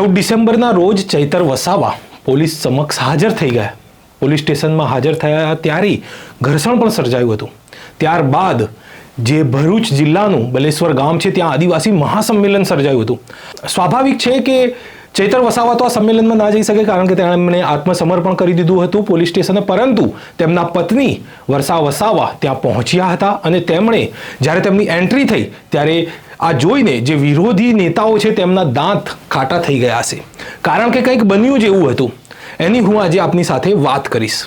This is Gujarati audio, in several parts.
ચૌદ ડિસેમ્બરના રોજ ચૈતર વસાવા પોલીસ સમક્ષ હાજર થઈ ગયા. પોલીસ સ્ટેશનમાં હાજર થયા ત્યારે ઘર્ષણ પણ સર્જાયું હતું. ત્યારબાદ જે ભરૂચ જિલ્લાનું બલેશ્વર ગામ છે, ત્યાં આદિવાસી મહાસંમેલન સર્જાયું હતું. સ્વાભાવિક છે કે ચૈતર વસાવા તો આ સંમેલનમાં ના જઈ શકે કારણ કે તેમણે આત્મસમર્પણ કરી દીધું હતું પોલીસ સ્ટેશને, પરંતુ તેમના પત્ની વર્ષા વસાવા ત્યાં પહોંચ્યા હતા અને તેમણે જ્યારે તેમની એન્ટ્રી થઈ ત્યારે આ જોઈને જે વિરોધી નેતાઓ છે તેમના દાંત ખાટા થઈ ગયા છે. કારણ કે કંઈક બન્યું જ એવું હતું. એની હું આજે આપની સાથે વાત કરીશ.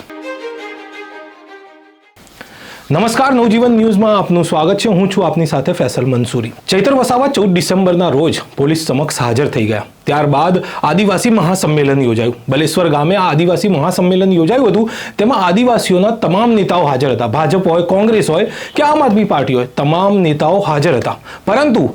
નમસ્કાર, નવજીવન ન્યૂઝમાં આપનું સ્વાગત છે. હું છું આપની સાથે ફેસલ મંસૂરી. ચૈતર વસાવા ચૌદ ડિસેમ્બરના રોજ પોલીસ સમક્ષ હાજર થઈ ગયા. ત્યારબાદ આદિવાસી મહાસંમેલન યોજાયું. બલેશ્વર ગામે આ આદિવાસી મહાસંમેલન યોજાયું હતું. તેમાં આદિવાસીઓના તમામ નેતાઓ હાજર હતા. ભાજપ હોય, કોંગ્રેસ હોય કે આમ આદમી પાર્ટી હોય, તમામ નેતાઓ હાજર હતા. પરંતુ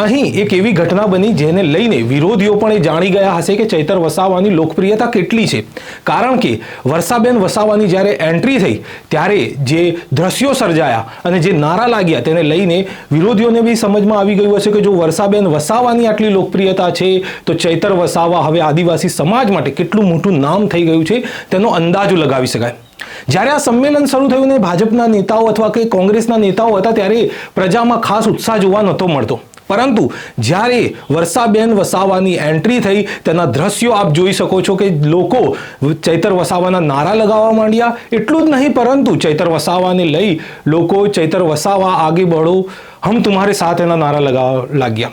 અહીં એક એવી ઘટના બની જેને લઈને વિરોધીઓ પણ એ જાણી ગયા હશે કે ચૈતર વસાવાની લોકપ્રિયતા કેટલી છે. કારણ કે વર્ષાબેન વસાવાની જ્યારે એન્ટ્રી થઈ, ત્યારે જે દ્રશ્યો સર્જાયા અને જે નારા લાગ્યા તેને લઈને વિરોધીઓને બી સમજમાં આવી ગયું હશે કે જો વર્ષાબેન વસાવાની આટલી લોકપ્રિયતા છે, તો ચૈતર વસાવા હવે આદિવાસી સમાજ માટે કેટલું મોટું નામ થઈ ગયું છે, તેનો અંદાજો લગાવી શકાય. જ્યારે આ સંમેલન શરૂ થયું ને ભાજપના નેતાઓ અથવા કે કોંગ્રેસના નેતાઓ હતા, ત્યારે પ્રજામાં ખાસ ઉત્સાહ જોવા નહોતો મળતો. પરંતુ જ્યારે વર્ષાબેન વસાવાની એન્ટ્રી થઈ, તેના દ્રશ્યો આપ જોઈ શકો છો કે લોકો ચૈતર વસાવાના નારા લગાવવા માંડ્યા. એટલું જ નહીં, પરંતુ ચૈતર વસાવાને લઈ લોકો ચૈતર વસાવા આગે બઢો હમ તુમ્હારે સાથ એના નારા લગાવવા લાગ્યા.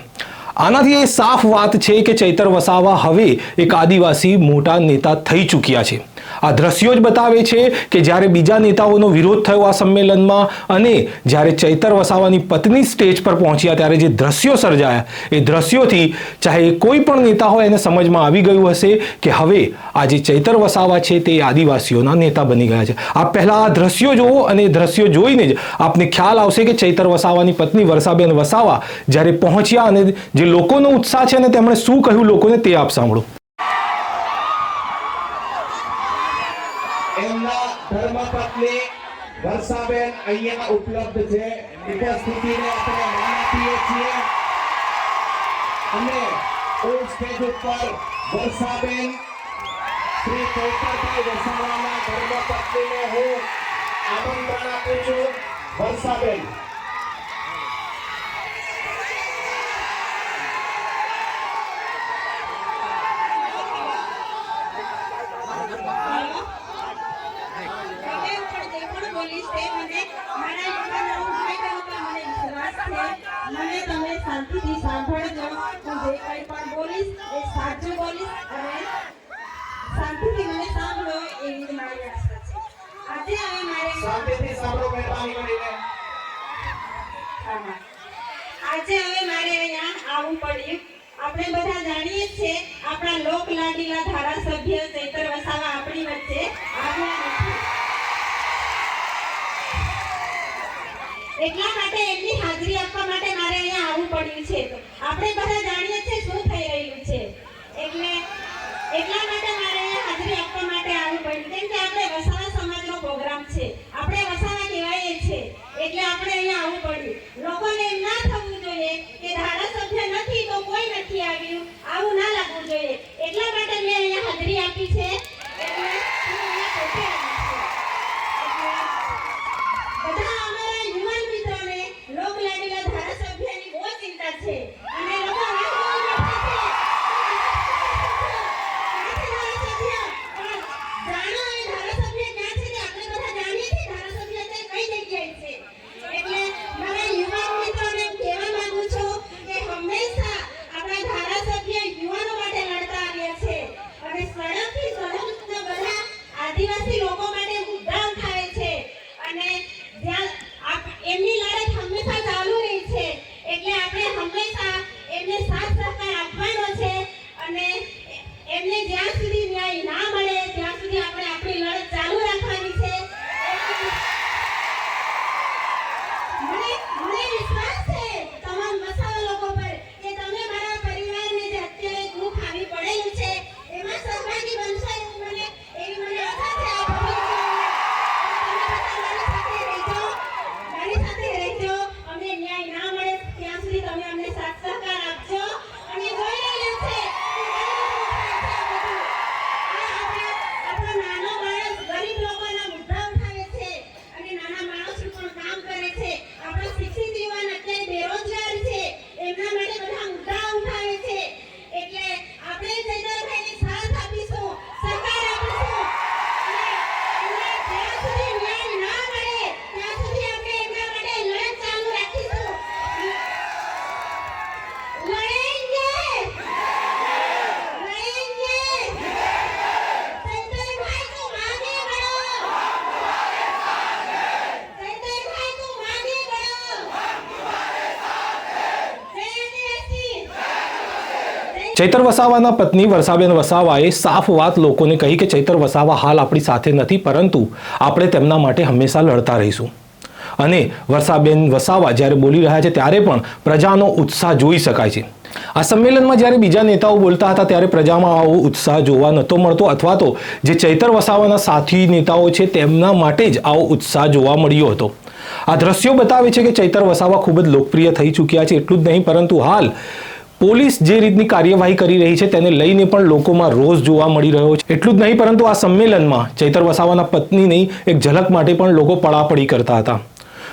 આનાથી એ સાફ વાત છે કે ચૈતર વસાવા હવે એક આદિવાસી મોટા નેતા થઈ ચૂક્યા છે. આ દ્રશ્યો જ બતાવે છે કે જ્યારે બીજા નેતાઓનો વિરોધ થયો આ સંમેલનમાં અને જ્યારે ચૈતર વસાવાની પત્ની સ્ટેજ પર પહોંચ્યા ત્યારે જે દ્રશ્યો સર્જાયા, એ દ્રશ્યોથી ચાહે કોઈ પણ નેતા હોય એને સમજમાં આવી ગયું હશે કે હવે આ જે ચૈતર વસાવા છે તે આદિવાસીઓના નેતા બની ગયા છે. આ પહેલાં આ દ્રશ્યો જોવો અને દ્રશ્યો જોઈને જ આપને ખ્યાલ આવશે કે ચૈતર વસાવાની પત્ની વર્ષાબેન વસાવા જ્યારે પહોંચ્યા અને જે લોકોનો ઉત્સાહ છે અને તેમણે શું કહ્યું લોકોને તે આપ સાંભળો એમના ધર્મપત્ની વર્ષાબેન અહીંયા ઉપલબ્ધ છે. ઉપસ્થિતિને આપણે માન આપીએ છીએ. અને ઓલ સ્ટેજ ઉપર વર્ષાબેન શ્રી ચૈતરભાઈ વસાવાના ધર્મપત્નીને હું આમંત્રણ આપું છું. વર્ષાબેન. આજે હવે મારે. શાંતિથી સાંભળો મહેરબાની કરીને આજે હવે મારે અહીંયા આવવું પડ્યું. આપણે બધા જાણીએ છીએ આપણા લોક લાડીલા ધારાસભ્ય ચૈતર વસાવા આપણી વચ્ચે આવ્યા એટલા માટે એમની હાજરી આપવા માટે મારે અહીંયા આવવું પડ્યું છે. આપણે બધા જાણીએ છીએ શું થઈ રહ્યું છે. એટલે એટલા માટે ચૈતર વસાવાના પત્ની વર્ષાબેન વસાવાએ સાફ વાત લોકોને કહી કે ચૈતર વસાવા હાલ આપણી સાથે નથી, પરંતુ આપણે તેમના માટે હંમેશા લડતા રહીશું. અને વર્ષાબેન વસાવા જ્યારે બોલી રહ્યા છે ત્યારે પણ પ્રજાનો ઉત્સાહ જોઈ શકાય છે. આ સંમેલનમાં જ્યારે બીજા નેતાઓ બોલતા હતા ત્યારે પ્રજામાં આવો ઉત્સાહ જોવા નહોતો મળતો, અથવા તો જે ચૈતર વસાવાના સાથી નેતાઓ છે તેમના માટે જ આવો ઉત્સાહ જોવા મળ્યો હતો. આ દ્રશ્યો બતાવે છે કે ચૈતર વસાવા ખૂબ જ લોકપ્રિય થઈ ચૂક્યા છે, એટલું જ નહીં, પરંતુ હાલ પોલીસ જે રીતની કાર્યવાહી કરી રહી છે તેને લઈને પણ લોકોમાં રોષ જોવા મળી રહ્યો છે. એટલું જ નહીં, પરંતુ આ સંમેલનમાં ચૈતર વસાવાના પત્નીની એક ઝલક માટે પણ લોકો પડાપડી કરતા હતા.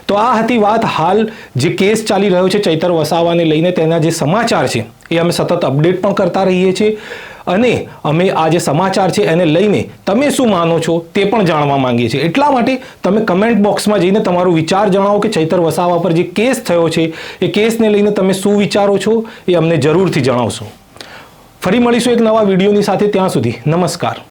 તો આ હતી વાત હાલ જે કેસ ચાલી રહ્યો છે ચૈતર વસાવાને લઈને. તેના જે સમાચાર છે એ અમે સતત અપડેટ પણ કરતા રહીએ છીએ. અને અમે આ જે સમાચાર છે એને લઈને તમે શું માનો છો તે પણ જાણવા માંગીએ છીએ. એટલા માટે તમે કમેન્ટ બોક્સમાં જઈને તમારો વિચાર જણાવો કે ચૈતર વસાવા પર જે કેસ થયો છે, એ કેસને લઈને તમે શું વિચારો છો એ અમને જરૂરથી જણાવશો. ફરી મળીશું એક નવા વિડીયોની સાથે ત્યાં સુધી. નમસ્કાર.